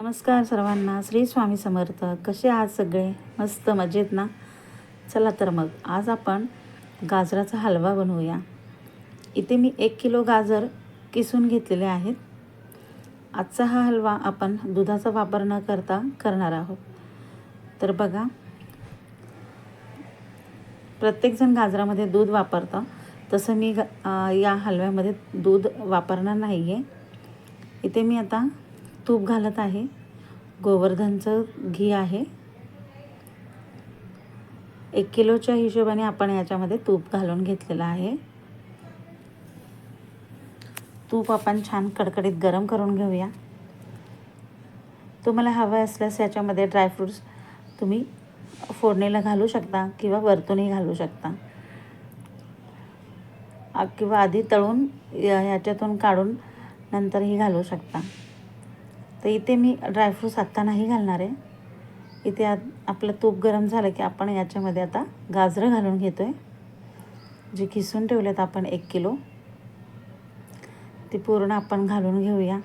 नमस्कार सर्वांना. श्री स्वामी समर्थ. कसे आहात सगळे? मस्त मजेत ना? चला तर मग आज आपण गाजराचा हलवा बनवूया. इथे मी एक किलो गाजर किसून घेतलेले आहेत. आजचा हा हलवा आपण दुधाचा वापर न करता करणार आहोत. तर बघा प्रत्येकजण गाजरामध्ये दूध वापरतं. तसं मी ग या हलव्यामध्ये दूध वापरणार नाही आहे इथे मी आता तूप घालत आहे. गोवर्धनचं घी आहे. एक किलोच्या हिशोबाने आपण याच्यामध्ये तूप घालून घेतलेलं आहे. तूप आपण छान कडकडीत गरम करून घेऊया. तुम्हाला हवं असल्यास याच्यामध्ये ड्रायफ्रूट्स तुम्ही फोडणीला घालू शकता किंवा वरतूनही घालू शकता. किंवा आधी तळून या- याच्यातून काढून नंतरही घालू शकता. तर इथे मी ड्रायफ्रूट्स आत्ता नाही घालणार आहे. इथे आत आपलं तूप गरम झालं की आपण याच्यामध्ये आता गाजरं घालून घेतो आहे जे किसून ठेवलेत आपण एक किलो. ती पूर्ण आपण घालून घेऊया.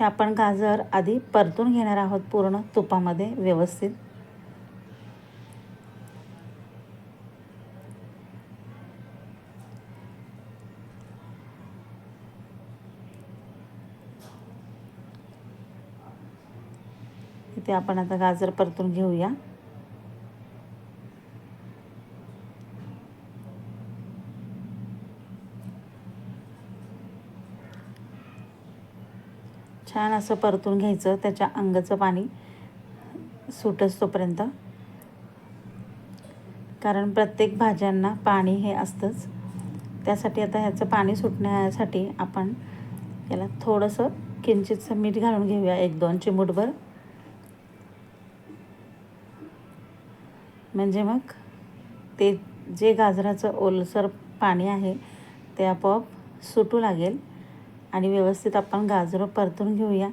हे आपण गाजर आधी परतून घेणार आहोत पूर्ण तुपामध्ये व्यवस्थित. इथे आपण आता गाजर परतून घेऊया. छान असं परतून घ्यायचं त्याच्या अंगाचं पाणी सुटच तोपर्यंत कारण प्रत्येक भाज्यांना पाणी हे असतंच. त्यासाठी आता ह्याचं पाणी सुटण्यासाठी आपण याला थोडंसं किंचितचं मीठ घालून घेऊया एक दोन चिमूटभर. म्हणजे मग ते जे गाजराचं ओलसर पाणी आहे ते आपोआप सुटू लागेल. आणि व्यवस्थित आपण गाजरं परतून घेऊया.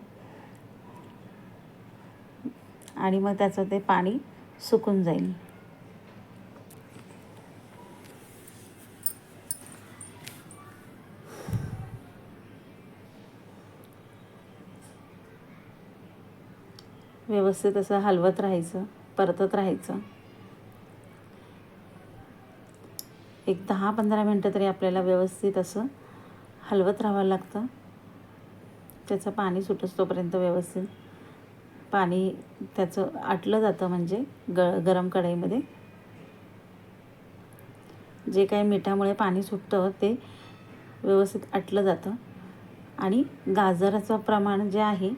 आणि मग त्याचं ते पाणी सुकून जाईल. व्यवस्थित असं हलवत राहायचं परतत राहायचं. एक दहा पंधरा मिनटं तरी आपल्याला व्यवस्थित असं हलवत राहावं लागतं. त्याचं पाणी सुटस तोपर्यंत व्यवस्थित. पाणी त्याचं आटलं जातं म्हणजे ग गरम कढईमध्ये. जे काही मिठामुळे पाणी सुटतं ते व्यवस्थित आटलं जातं. आणि गाजराचं प्रमाण जे आहे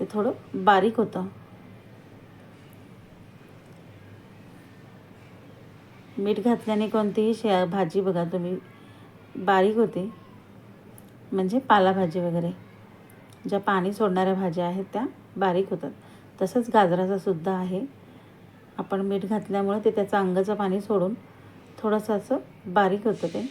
ते थोडं बारीक होतं. मीठ घातल्याने कोणतीही शे भाजी बघा तुम्ही बारीक होते. म्हणजे पालाभाजी वगैरे. ज्या पाणी सोडणाऱ्या भाज्या आहेत त्या बारीक होतात. तसंच गाजराचा सुद्धा आहे. आपण मीठ घातल्यामुळे ते त्याचं अंगाचं पाणी सोडून थोडंसं असं बारीक होतं ते.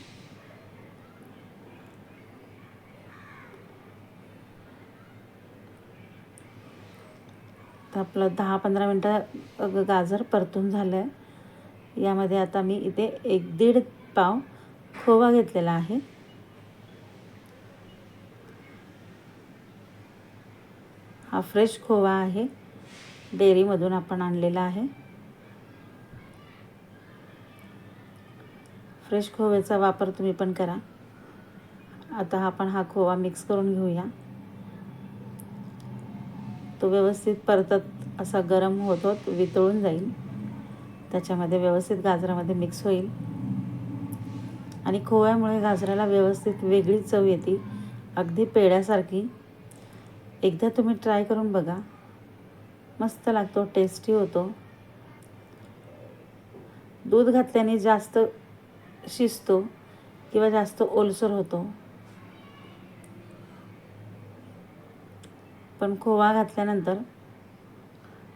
तर आपलं दहा पंधरा मिनटं गाजर परतून झालं आहे यामध्ये आता मी इथे एक दीड पाव खोवा घेतलेला आहे. हा फ्रेश खोवा आहे. डेअरीमधून आपण आणलेला आहे. फ्रेश खोव्याचा वापर तुम्ही पण करा. आता आपण हा खोवा मिक्स करून घेऊया. तो व्यवस्थित परतत असा गरम होत होत वितळून जाईल. त्याच्यामध्ये व्यवस्थित गाजरामध्ये मिक्स होईल. आणि खोव्यामुळे गाजराला व्यवस्थित वेगळी चव येते. अगदी पेड्यासारखी एकदा तुम्ही ट्राय करून बघा. मस्त लागतो टेस्टी होतो. दूध घातल्याने जास्त शिजतो किंवा जास्त ओलसर होतो. पण खोवा घातल्यानंतर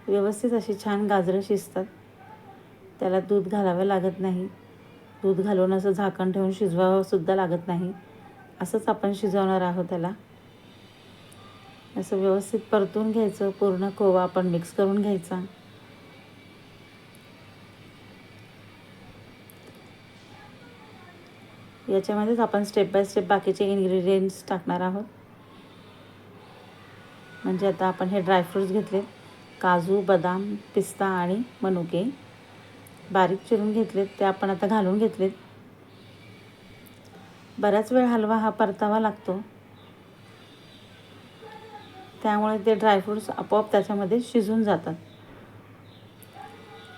व्यवस्थित अशी छान गाजरं शिजतात. त्याला दूध घालावं लागत नाही. दूध घालून असं झाकण ठेवून शिजवावंसुद्धा लागत नाही. असंच आपण शिजवणार आहोत त्याला. असं व्यवस्थित परतून घ्यायचं पूर्ण खोवा आपण मिक्स करून घ्यायचा. याच्यामध्येच आपण स्टेप बाय स्टेप बाकीचे इन्ग्रेडियंट्स टाकणार आहोत. म्हणजे आता आपण हे ड्रायफ्रूट्स घेतले. काजू बदाम पिस्ता आणि मनुके. बारीक चिरून घेतलेत ते आपण आता घालून घेतलेत. बऱ्याच वेळ हलवा हा परतावा लागतो. त्यामुळे ते ड्रायफ्रूट्स आपोआप त्याच्यामध्ये शिजून जातात.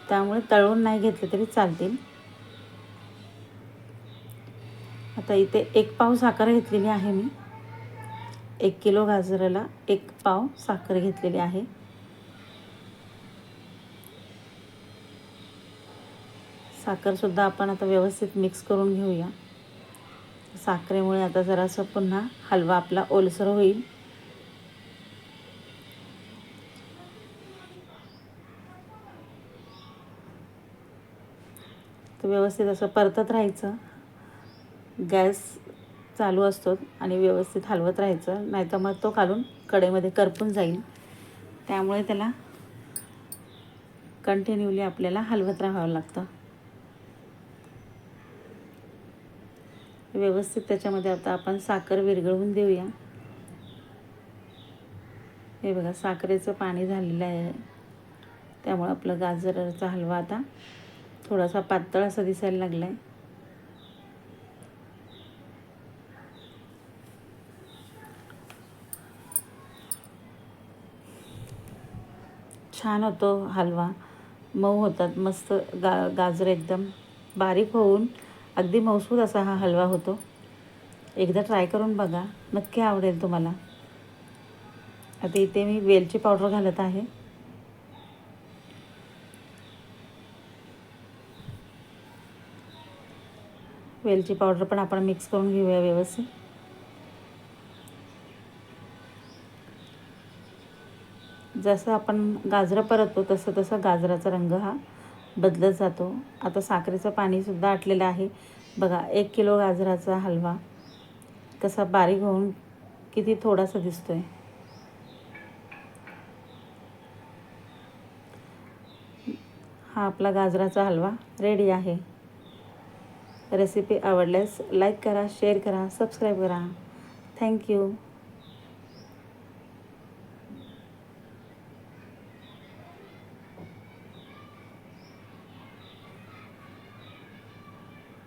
त्यामुळे तळून नाही घेतले तरी चालतील. आता इथे एक पाव साखर घेतलेली आहे मी. एक किलो गाजराला एक पाव साखर घेतलेली आहे. साखरसुद्धा आपण आता व्यवस्थित मिक्स करून घेऊया. साखरेमुळे आता जरासं पुन्हा हलवा आपला ओलसर होईल. तर व्यवस्थित असं परतत राहायचं. गॅस चालू असतो आणि व्यवस्थित हलवत राहायचं. नाहीतर मग तो घालून कडेमध्ये करपून जाईल. त्यामुळे त्याला कंटिन्यूली आपल्याला हलवत राहावं लागतं. व्यवस्थित त्याच्यामध्ये आता आपण साखर विरघळवून देऊया. हे बघा साखरेचं पाणी झालेलं आहे. त्यामुळं आपलं गाजराचा हलवा आता थोडासा पातळ असा दिसायला लागला आहे छान होतो हलवा. मऊ होतात मस्त गा गाजर एकदम. बारीक होऊन अगदी मौसूद असा हा हलवा होतो. एकदा ट्राय करून बघा. नक्की आवडेल तुम्हाला. आता इथे मी वेलची पावडर घालत आहे. वेलची पावडर पण आपण मिक्स करून घेऊया व्यवस्थित. जसं आपण गाजरं परततो तसं तसं गाजराचा रंग हा बदलत जातो. आता साखरेचं पाणीसुद्धा आटलेलं आहे. बघा एक किलो गाजराचा हलवा कसा बारीक होऊन किती थोडासा दिसतो आहे हा आपला गाजराचा हलवा रेडी आहे. रेसिपी आवडल्यास लाईक करा शेअर करा सबस्क्राईब करा. Thank you